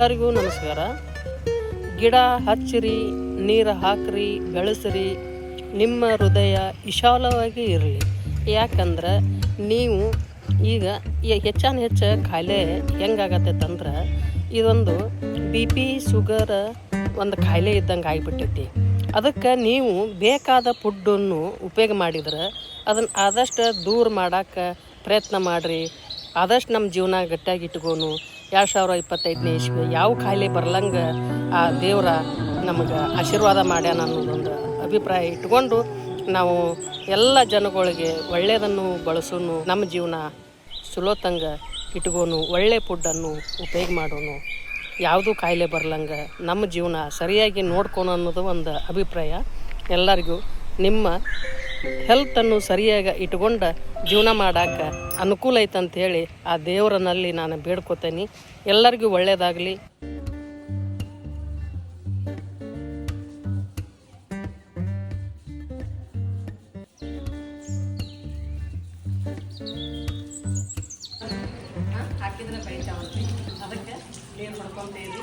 ಎಲ್ಲರಿಗೂ ನಮಸ್ಕಾರ. ಗಿಡ ಹಚ್ಚಿರಿ, ನೀರು ಹಾಕ್ರಿ, ಬೆಳೆಸ್ರಿ, ನಿಮ್ಮ ಹೃದಯ ವಿಶಾಲವಾಗಿ ಇರಲಿ. ಯಾಕಂದ್ರೆ ನೀವು ಈಗ ಹೆಚ್ಚಾನ ಹೆಚ್ಚು ಕಾಯಿಲೆ ಹೆಂಗಾಗತ್ತೈತಂದ್ರೆ ಇದೊಂದು ಬಿ ಪಿ ಶುಗರ್ ಒಂದು ಕಾಯಿಲೆ ಇದ್ದಂಗೆ ಆಗಿಬಿಟ್ಟೈತಿ. ಅದಕ್ಕೆ ನೀವು ಬೇಕಾದ ಫುಡ್ಡನ್ನು ಉಪಯೋಗ ಮಾಡಿದ್ರೆ ಅದನ್ನು ಆದಷ್ಟು ದೂರ ಮಾಡೋಕ್ಕೆ ಪ್ರಯತ್ನ ಮಾಡಿರಿ. ಆದಷ್ಟು ನಮ್ಮ ಜೀವನ ಗಟ್ಟಿಯಾಗಿ ಇಟ್ಕೋನು. ಎರಡು ಸಾವಿರ ಇಪ್ಪತ್ತೈದನೇ ಇಸ್ವಿ ಯಾವ ಕಾಯಿಲೆ ಬರ್ಲಂಗೆ ಆ ದೇವರ ನಮಗೆ ಆಶೀರ್ವಾದ ಮಾಡ್ಯಾನ ಅನ್ನೋದೊಂದು ಅಭಿಪ್ರಾಯ ಇಟ್ಕೊಂಡು ನಾವು ಎಲ್ಲ ಜನಗಳಿಗೆ ಒಳ್ಳೆಯದನ್ನು ಬಳಸೋನು, ನಮ್ಮ ಜೀವನ ಸುಲೋತಂಗ ಇಟ್ಕೋನು, ಒಳ್ಳೆ ಫುಡ್ಡನ್ನು ಉಪಯೋಗ ಮಾಡೋನು, ಯಾವುದೂ ಕಾಯಿಲೆ ಬರ್ಲಂಗೆ ನಮ್ಮ ಜೀವನ ಸರಿಯಾಗಿ ನೋಡ್ಕೊನು ಅನ್ನೋದು ಒಂದು ಅಭಿಪ್ರಾಯ ಎಲ್ಲರಿಗೂ. ನಿಮ್ಮ ಹೆಲ್ತನ್ನು ಸರಿಯಾಗಿ ಇಟ್ಕೊಂಡು ಜೀವನ ಮಾಡಕ್ಕೆ ಅನುಕೂಲ ಐತಂತ ಹೇಳಿ ಆ ದೇವರನಲ್ಲಿ ನಾನು ಬೇಡ್ಕೋತೇನೆ. ಎಲ್ಲರಿಗೂ ಒಳ್ಳೆಯದಾಗಲಿ ಹಾಕಿದ್ರೆ ಬೆಳಿತಾವಂತೆ. ಅದಕ್ಕೆ ನೀರು ಹೊಡ್ಕೊಂತೇವಿ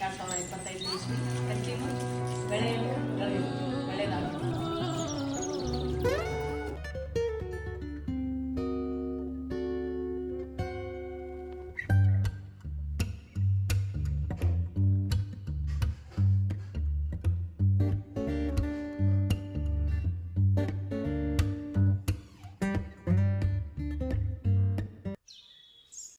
ಎರಡು ಸಾವಿರದ ಇಪ್ಪತ್ತೈದು ಇಸ್ವಿ